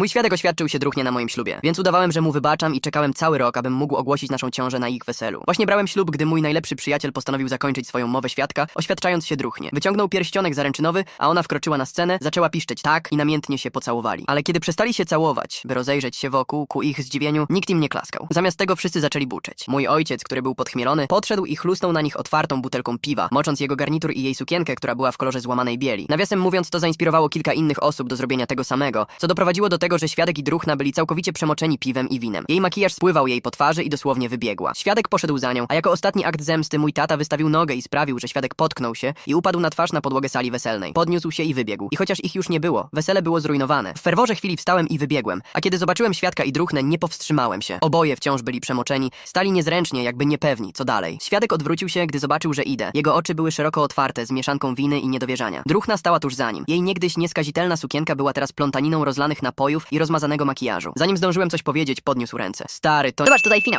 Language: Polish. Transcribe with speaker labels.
Speaker 1: Mój świadek oświadczył się druhnie na moim ślubie, więc udawałem, że mu wybaczam i czekałem cały rok, abym mógł ogłosić naszą ciążę na ich weselu. Właśnie brałem ślub, gdy mój najlepszy przyjaciel postanowił zakończyć swoją mowę świadka, oświadczając się druhnie. Wyciągnął pierścionek zaręczynowy, a ona wkroczyła na scenę, zaczęła piszczeć tak i namiętnie się pocałowali. Ale kiedy przestali się całować, by rozejrzeć się wokół, ku ich zdziwieniu, nikt im nie klaskał. Zamiast tego wszyscy zaczęli buczeć. Mój ojciec, który był podchmielony, podszedł i chlusnął na nich otwartą butelką piwa, mocząc jego garnitur i jej sukienkę, która była w kolorze złamanej bieli. Nawiasem mówiąc, to zainspirowało kilka innych osób do zrobienia tego samego, co doprowadziło do tego, że świadek i druhna byli całkowicie przemoczeni piwem i winem. Jej makijaż spływał jej po twarzy i dosłownie wybiegła. Świadek poszedł za nią, a jako ostatni akt zemsty mój tata wystawił nogę i sprawił, że świadek potknął się i upadł na twarz na podłogę sali weselnej. Podniósł się i wybiegł. I chociaż ich już nie było, wesele było zrujnowane. W ferworze chwili wstałem i wybiegłem, a kiedy zobaczyłem świadka i druhnę, nie powstrzymałem się. Oboje wciąż byli przemoczeni, stali niezręcznie, jakby niepewni, co dalej. Świadek odwrócił się, gdy zobaczył, że idę. Jego oczy były szeroko otwarte, z mieszanką winy i niedowierzania. Druhna stała tuż za nim. Jej niegdyś nieskazitelna sukienka była teraz plątaniną rozlanych napojów i rozmazanego makijażu. Zanim zdążyłem coś powiedzieć, podniósł ręce. Stary, to...
Speaker 2: Zobacz tutaj finał.